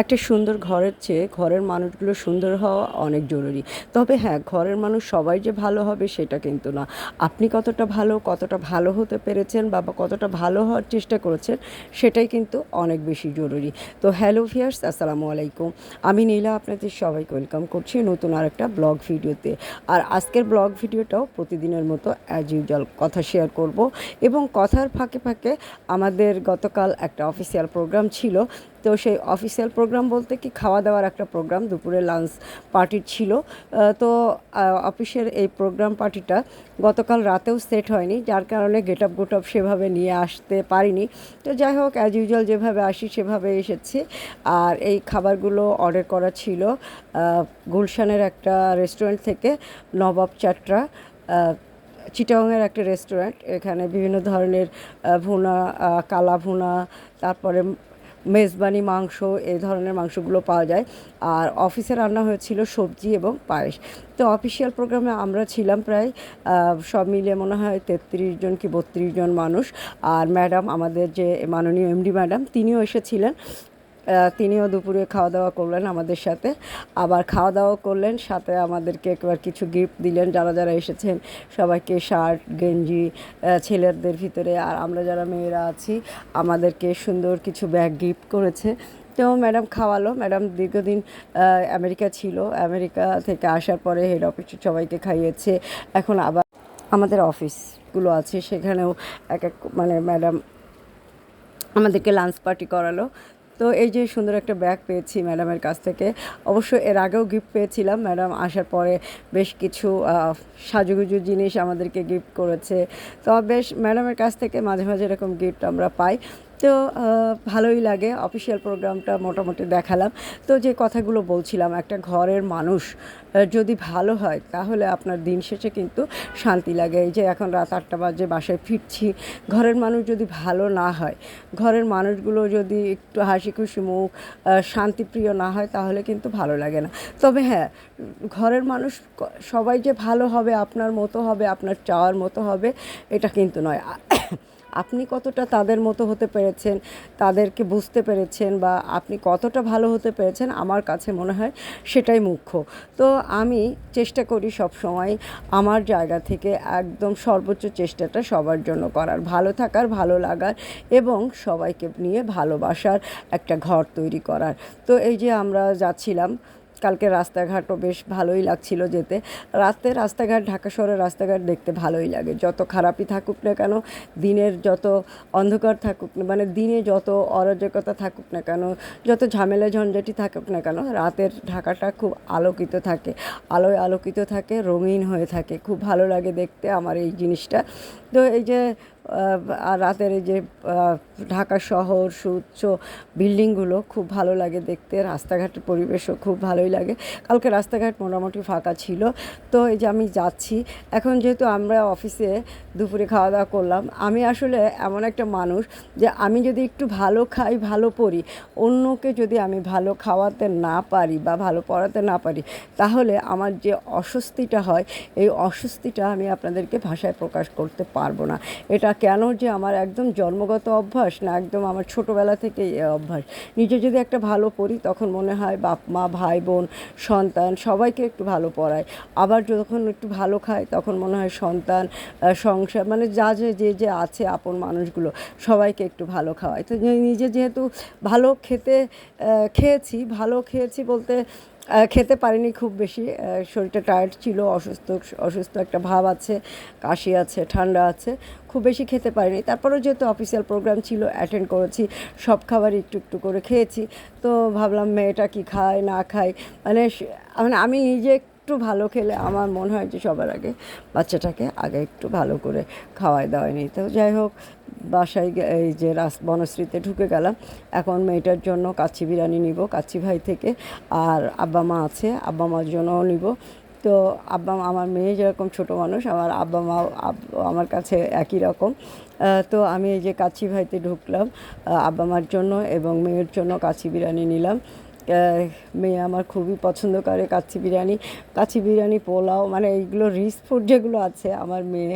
একটা সুন্দর ঘরের চেয়ে ঘরের মানুষগুলো সুন্দর হওয়া অনেক জরুরি। তবে হ্যাঁ ঘরের মানুষ সবাই যে ভালো হবে সেটা কিন্তু না। আপনি কতটা ভালো কতটা ভালো হতে পেরেছেন বা কতটা ভালো হওয়ার চেষ্টা করেছেন সেটাই কিন্তু অনেক বেশি জরুরি। তো হ্যালো ভিয়ার্স আসসালামু আলাইকুম। আমি নীলা, আপনাদের সবাইকে ওয়েলকাম করছি নতুন আর একটা ব্লগ ভিডিওতে। আর আজকের ব্লগ ভিডিওটাও প্রতিদিনের মতো অ্যাজ ইউজুয়াল কথা শেয়ার করব। এবং কথার ফাঁকে ফাঁকে আমাদের গতকাল একটা অফিসিয়াল প্রোগ্রাম ছিল তো সেই অফিসিয়াল প্রোগ্রাম বলতে কি খাওয়া দাওয়ার একটা প্রোগ্রাম দুপুরে লাঞ্চ পার্টি ছিল। তো অফিসের এই প্রোগ্রাম পার্টিটা গতকাল রাতেও সেট হয়নি, যার কারণে গেট আপ গুট আপ সেভাবে নিয়ে আসতে পারিনি। তো যাই হোক অ্যাজ ইউজুয়াল যেভাবে আসি সেভাবে এসেছি। আর এই খাবারগুলো অর্ডার করা ছিল গুলশানের একটা রেস্টুরেন্ট থেকে নবাব চাটরা চিটাংয়ের একটা রেস্টুরেন্ট এখানে বিভিন্ন ধরনের ভুনা কালা ভুনা, তারপরে মেজবানি, মাংস এই ধরনের মাংসগুলো পাওয়া যায়। আর অফিসে রান্না হয়েছিল সবজি এবং পায়েস। তো অফিসিয়াল প্রোগ্রামে আমরা ছিলাম প্রায় সব মিলে মনে হয় তেত্রিশ জন কি বত্রিশ জন মানুষ। আর ম্যাডাম, আমাদের যে মাননীয় এমডি ম্যাডাম, তিনিও এসেছিলেন। তিনিও দুপুরে খাওয়া দাওয়া করলেন আমাদের সাথে। আবার খাওয়া দাওয়া করলেন, সাথে আমাদেরকে একবার কিছু গিফট দিলেন। যারা যারা এসেছেন, সবাইকে শার্ট, গেঞ্জি ছেলেদের ভিতরে, আর আমরা যারা মেয়েরা আছি, আমাদেরকে সুন্দর কিছু ব্যাগ গিফট করেছে। তো ম্যাডাম খাওয়ালো। ম্যাডাম দীর্ঘদিন আমেরিকা ছিল। আমেরিকা থেকে আসার পরে হেড অফিসে সবাইকে খাইয়েছে। এখন আবার আমাদের অফিসগুলো আছে, সেখানেও এক এক মানে ম্যাডাম আমাদেরকে লাঞ্চ পার্টি করালো। তো এই যে সুন্দর একটা ব্যাগ পেয়েছি ম্যাডামের কাছ থেকে। অবশ্য এর আগেও গিফট পেয়েছিলাম ম্যাডাম আসার পরে বেশ কিছু সাজুগুজু জিনিস আমাদেরকে গিফট করেছে। তো বেশ ম্যাডামের কাছ থেকে মাঝে মাঝে এরকম গিফট আমরা পাই। তো ভালোই লাগে। অফিসিয়াল প্রোগ্রামটা মোটামুটি দেখালাম। তো যে কথাগুলো বলছিলাম, একটা ঘরের মানুষ যদি ভালো হয়, তাহলে আপনার দিন শেষে কিন্তু শান্তি লাগে। এই যে এখন রাত আটটা বাজে, বাসায় ফিরছি। ঘরের মানুষ যদি ভালো না হয়, ঘরের মানুষগুলো যদি একটু হাসি খুশি মুখ শান্তিপ্রিয় না হয়, তাহলে কিন্তু ভালো লাগে না। তবে হ্যাঁ ঘরের মানুষ সবাই যে ভালো হবে, আপনার মতো হবে, আপনার চাওয়ার মতো হবে, এটা কিন্তু নয়। আপনি কতটা তাদের মতো হতে পেরেছেন, তাদেরকে বুঝতে পেরেছেন বা আপনি কতটা ভালো হতে পেরেছেন, আমার কাছে মনে হয় সেটাই মুখ্য। তো আমি চেষ্টা করি সব সময় আমার জায়গা থেকে একদম সর্বোচ্চ চেষ্টাটা সবার জন্য করার, ভালো থাকার, ভালো লাগার এবং সবাইকে নিয়ে ভালোবাসার একটা ঘর তৈরি করার। তো এই যে আমরা যাচ্ছিলাম কালকে রাস্তাঘাটও বেশ ভালোই লাগছিল যেতে। রাতে রাস্তাঘাট, ঢাকা শহরের রাস্তাঘাট দেখতে ভালোই লাগে। যত খারাপই থাকুক না কেন, দিনের যত অন্ধকার থাকুক না মানে দিনে যত অরাজকতা থাকুক না কেন, যত ঝামেলা ঝঞ্ঝাটি থাকুক না কেন, রাতের ঢাকাটা খুব আলোকিত থাকে। আলোয় আলোকিত থাকে, রঙিন হয়ে থাকে। খুব ভালো লাগে দেখতে আমার এই জিনিসটা। তো এই যে রাতের এই যে ঢাকা শহর, সুউচ্চ বিল্ডিংগুলো খুব ভালো লাগে দেখতে রাস্তাঘাটের পরিবেশও খুব ভালোই লাগে। কালকে রাস্তাঘাট মোটামুটি ফাঁকা ছিল। তো এই যে আমি যাচ্ছি, এখন যেহেতু আমরা অফিসে দুপুরে খাওয়া দাওয়া করলাম, আমি আসলে এমন একটা মানুষ যে আমি যদি একটু ভালো খাই, ভালো পড়ি, অন্যকে যদি আমি ভালো খাওয়াতে না পারি বা ভালো পড়াতে না পারি, তাহলে আমার যে অস্বস্তিটা হয়, এই অস্বস্তিটা আমি আপনাদেরকে ভাষায় প্রকাশ করতে পারব না। এটা কেন যে আমার একদম জন্মগত অভ্যাস না, একদম আমার ছোটোবেলা এই অভ্যাস। নিজে যদি একটা ভালো পড়ি তখন মনে হয় বাপ, মা, ভাই, বোন, সন্তান সবাইকে একটু ভালো পড়ায়। আবার যখন একটু ভালো খায়, তখন মনে হয় সন্তান সংসার মানে যা যে যে যে আছে আপন মানুষগুলো, সবাইকে একটু ভালো খাওয়ায়। তো নিজে যেহেতু ভালো খেতে খেয়েছি, ভালো খেয়েছি বলতে খেতে পারিনি খুব বেশি। শরীরটা টায়ার্ড ছিল, অসুস্থ অসুস্থ একটা ভাব আছে, কাশি আছে, ঠান্ডা আছে, খুব বেশি খেতে পারিনি। তারপরেও যেহেতু অফিসিয়াল প্রোগ্রাম ছিল অ্যাটেন্ড করেছি, সব খাবার একটু একটু করে খেয়েছি। তো ভাবলাম মেয়েটা কি খায়, না খায়? মানে মানে আমি নিজে একটু ভালো খেলে আমার মনে হয় যে সবার আগে বাচ্চাটাকে আগে একটু ভালো করে খাওয়ায় দাওয়ায় নিই তো যাই হোক, বাসায় এই যে রাস, বনশ্রীতে ঢুকে গেলাম। এখন মেয়েটার জন্য কাচ্চি বিরিয়ানি নিব, কাচ্চি ভাই থেকে। আর আব্বা মা আছে, আব্বা মার জন্যও নিব। তো আব্বা আমার মেয়ে যেরকম ছোট মানুষ, আমার আব্বা মা আমার কাছে একই রকম। তো আমি এই যে কাচ্চি ভাইতে ঢুকলাম আব্বা মার জন্য এবং মেয়ের জন্য কাচ্চি বিরিয়ানি নিলাম। মেয়ে আমার খুবই পছন্দ করে, কাচ্চি বিরিয়ানি কাচ্চি বিরিয়ানি পোলাও মানে এইগুলো রিচ ফুড যেগুলো আছে, আমার মেয়ে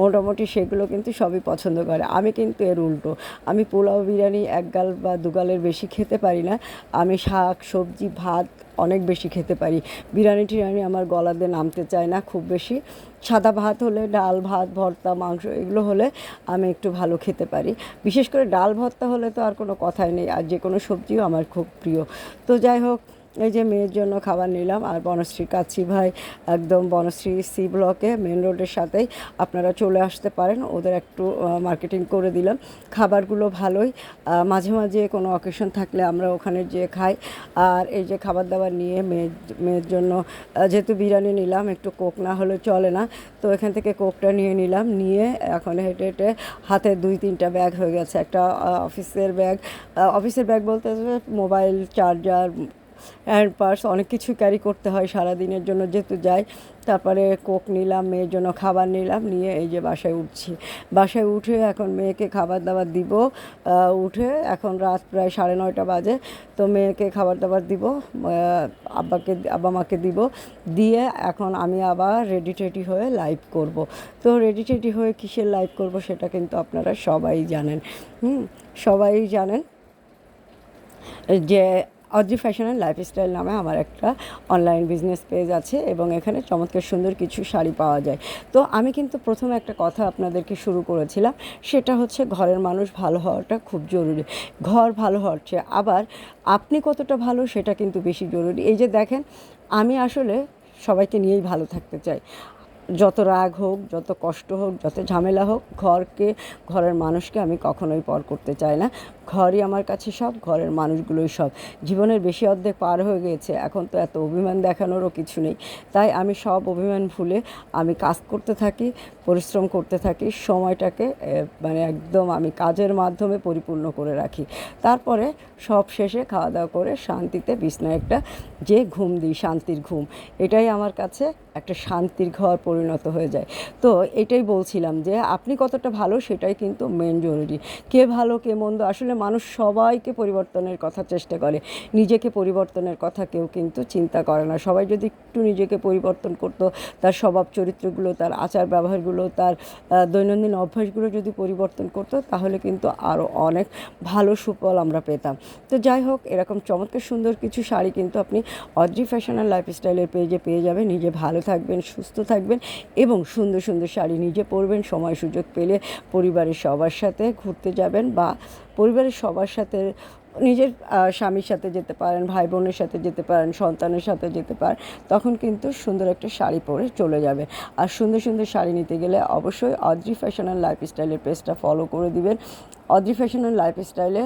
মোটামুটি সেগুলো কিন্তু সবই পছন্দ করে। আমি কিন্তু এর উল্টো। আমি পোলাও বিরিয়ানি এক গাল বা দু গালের বেশি খেতে পারি না। আমি শাক, সবজি, ভাত অনেক বেশি খেতে পারি। বিরিয়ানি টিরিয়ানি আমার গলাতে নামতে চায় না খুব বেশি। সাদা ভাত হলে ডাল ভাত, ভর্তা, মাংস এগুলো হলে আমি একটু ভালো খেতে পারি। বিশেষ করে ডাল ভর্তা হলে তো আর কোনো কথাই নেই। আর যে কোনো সবজিও আমার খুব প্রিয়। তো যাই হোক এই যে মেয়ের জন্য খাবার নিলাম আর বনশ্রী কাচ্ছি ভাই একদম বনশ্রী সি ব্লকে মেন রোডের সাথেই আপনারা চলে আসতে পারেন, ওদের একটু মার্কেটিং করে দিলাম। খাবারগুলো ভালোই মাঝে মাঝে কোনো অকেশন থাকলে আমরা ওখানে যেয়ে খাই। আর এই যে খাবার দাবার নিয়ে মেয়ের মেয়ের জন্য যেহেতু বিরিয়ানি নিলাম, একটু কোক না হলে চলে না, তো এখান থেকে কোকটা নিয়ে নিলাম, নিয়ে এখন হেঁটে হেঁটে হাতে দুই তিনটা ব্যাগ হয়ে গেছে। একটা অফিসের ব্যাগ অফিসের ব্যাগ বলতে মোবাইল চার্জার হ্যান্ড পার্স অনেক কিছু ক্যারি করতে হয় সারা দিনের জন্য যেহেতু যাই। তারপরে কোক নিলাম, মেয়ের জন্য খাবার নিলাম, নিয়ে এই যে বাসায় উঠছি। বাসায় উঠে এখন মেয়েকে খাবার দাবার দিব। উঠে এখন রাত প্রায় সাড়ে নয়টা বাজে। তো মেয়েকে খাবার দাবার দিব আব্বাকে আব্বা মাকে দিব। দিয়ে এখন আমি আবার রেডি টেডি হয়ে লাইভ করব। তো রেডি টেডি হয়ে কিসের লাইভ করব সেটা কিন্তু আপনারা সবাই জানেন। হুম, সবাই জানেন যে অদ্রি ফ্যাশন অ্যান্ড লাইফস্টাইল নামে আমার একটা অনলাইন বিজনেস পেজ আছে এবং এখানে চমৎকার সুন্দর কিছু শাড়ি পাওয়া যায়। তো আমি কিন্তু প্রথমে একটা কথা আপনাদেরকে শুরু করেছিলাম, সেটা হচ্ছে ঘরের মানুষ ভালো হওয়াটা খুব জরুরি। ঘর ভালো হওয়ার চেয়ে আবার আপনি কতটা ভালো সেটা কিন্তু বেশি জরুরি। এই যে দেখেন, আমি আসলে সবাইকে নিয়েই ভালো থাকতে চাই। যত রাগ হোক, যত কষ্ট হোক, যত ঝামেলা হোক, ঘরকে, ঘরের মানুষকে আমি কখনোই পর করতে চাই না। ঘরই আমার কাছে সব, ঘরের মানুষগুলোই সব। জীবনের বেশি অর্ধেক পার হয়ে গিয়েছে এখন তো এত অভিমান দেখানোরও কিছু নেই। তাই আমি সব অভিমান ভুলে আমি কাজ করতে থাকি, পরিশ্রম করতে থাকি, সময়টাকে মানে একদম আমি কাজের মাধ্যমে পরিপূর্ণ করে রাখি। তারপরে সব শেষে খাওয়া দাওয়া করে শান্তিতে বিছনায় একটা যে ঘুম দিই, শান্তির ঘুম, এটাই আমার কাছে একটা শান্তির ঘর পরিণত হয়ে যায়। তো এটাই বলছিলাম যে, আপনি কতটা ভালো সেটাই কিন্তু মেন জরুরি। কে ভালো, কে মন্দ, আসলে মানুষ সবাইকে পরিবর্তনের কথা চেষ্টা করে। নিজেকে পরিবর্তনের কথা কেউ কিন্তু চিন্তা করে না। সবাই যদি একটু নিজেকে পরিবর্তন করতো, তার স্বভাব চরিত্রগুলো, তার আচার ব্যবহারগুলো, তার দৈনন্দিন অভ্যাসগুলো যদি পরিবর্তন করতো, তাহলে কিন্তু আরও অনেক ভালো সুফল আমরা পেতাম। তো যাই হোক, এরকম চমৎকার সুন্দর কিছু শাড়ি কিন্তু আপনি অদ্রি ফ্যাশন অ্যান্ড লাইফস্টাইলের পেজে পেয়ে যাবেন। নিজে ভালো থাকবেন, সুস্থ থাকবেন এবং সুন্দর সুন্দর শাড়ি নিজে পরবেন। সময় সুযোগ পেলে পরিবারের সবার সাথে ঘুরতে যাবেন বা পরিবারের সবার সাথে নিজের স্বামীর সাথে যেতে পারেন ভাই বোনের সাথে যেতে পারেন, সন্তানের সাথে যেতে পারেন, তখন কিন্তু সুন্দর একটা শাড়ি পরে চলে যাবে। আর সুন্দর সুন্দর শাড়ি নিতে গেলে অবশ্যই অদ্রি ফ্যাশন অ্যান্ড লাইফস্টাইলের পেজটা ফলো করে দিবেন। অদ্রি ফ্যাশন অ্যান্ড লাইফস্টাইলে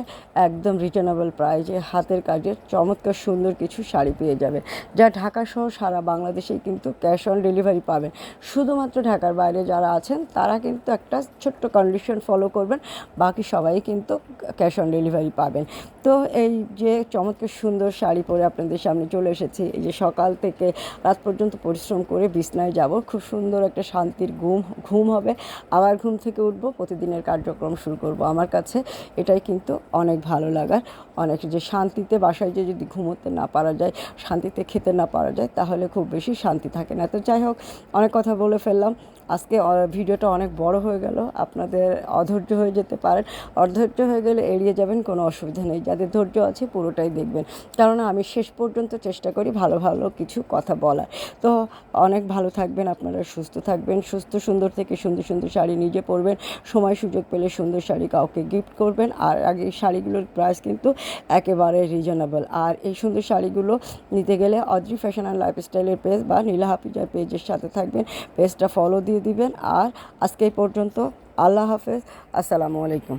একদম রিজনেবল প্রাইজে হাতের কাজের চমৎকার সুন্দর কিছু শাড়ি পেয়ে যাবে। যা ঢাকা সহ সারা বাংলাদেশেই কিন্তু ক্যাশ অন ডেলিভারি পাবেন। শুধুমাত্র ঢাকার বাইরে যারা আছেন, তারা কিন্তু একটা ছোট্ট কন্ডিশন ফলো করবেন। বাকি সবাই কিন্তু ক্যাশ অন ডেলিভারি পাবেন। তো এই যে চমৎকার সুন্দর শাড়ি পরে আপনাদের সামনে চলে এসেছি। এই যে সকাল থেকে রাত পর্যন্ত পরিশ্রম করে বিছনায় যাব। খুব সুন্দর একটা শান্তির ঘুম ঘুম হবে। আবার ঘুম থেকে উঠবো, প্রতিদিনের কার্যক্রম শুরু করব। আমার কাছে এটাই কিন্তু অনেক ভালো লাগার। অনেক যে শান্তিতে বাসায় যে যদি ঘুমোতে না পারা যায়, শান্তিতে খেতে না পারা যায়, তাহলে খুব বেশি শান্তি থাকে না। তো যাই হোক, অনেক কথা বলে ফেললাম। আজকে ভিডিওটা অনেক বড় হয়ে গেল। আপনাদের অধৈর্য হয়ে যেতে পারেন। অধৈর্য হয়ে গেলে এড়িয়ে যাবেন, কোনো অসুবিধা নেই। যাদের ধৈর্য আছে পুরোটাই দেখবেন। কারণ আমি শেষ পর্যন্ত চেষ্টা করি ভালো ভালো কিছু কথা বলার। তো অনেক ভালো থাকবেন, আপনারা সুস্থ থাকবেন। সুস্থ, সুন্দর থেকে সুন্দর সুন্দর শাড়ি নিজে পরবেন। সময়, সুযোগ পেলে সুন্দর শাড়ি কাউকে গিফট করবেন। আর আগে শাড়িগুলোর প্রাইস কিন্তু একেবারে রিজনেবল আর এই সুন্দর শাড়িগুলো নিতে গেলে অদ্রি ফ্যাশন অ্যান্ড লাইফস্টাইলের পেজ বা নীলা হাফিজার পেজের সাথে থাকবেন। পেজটা ফলো দিয়ে দিবেন। আর আজকে পর্যন্ত আল্লাহ হাফেজ। আসসালামু আলাইকুম।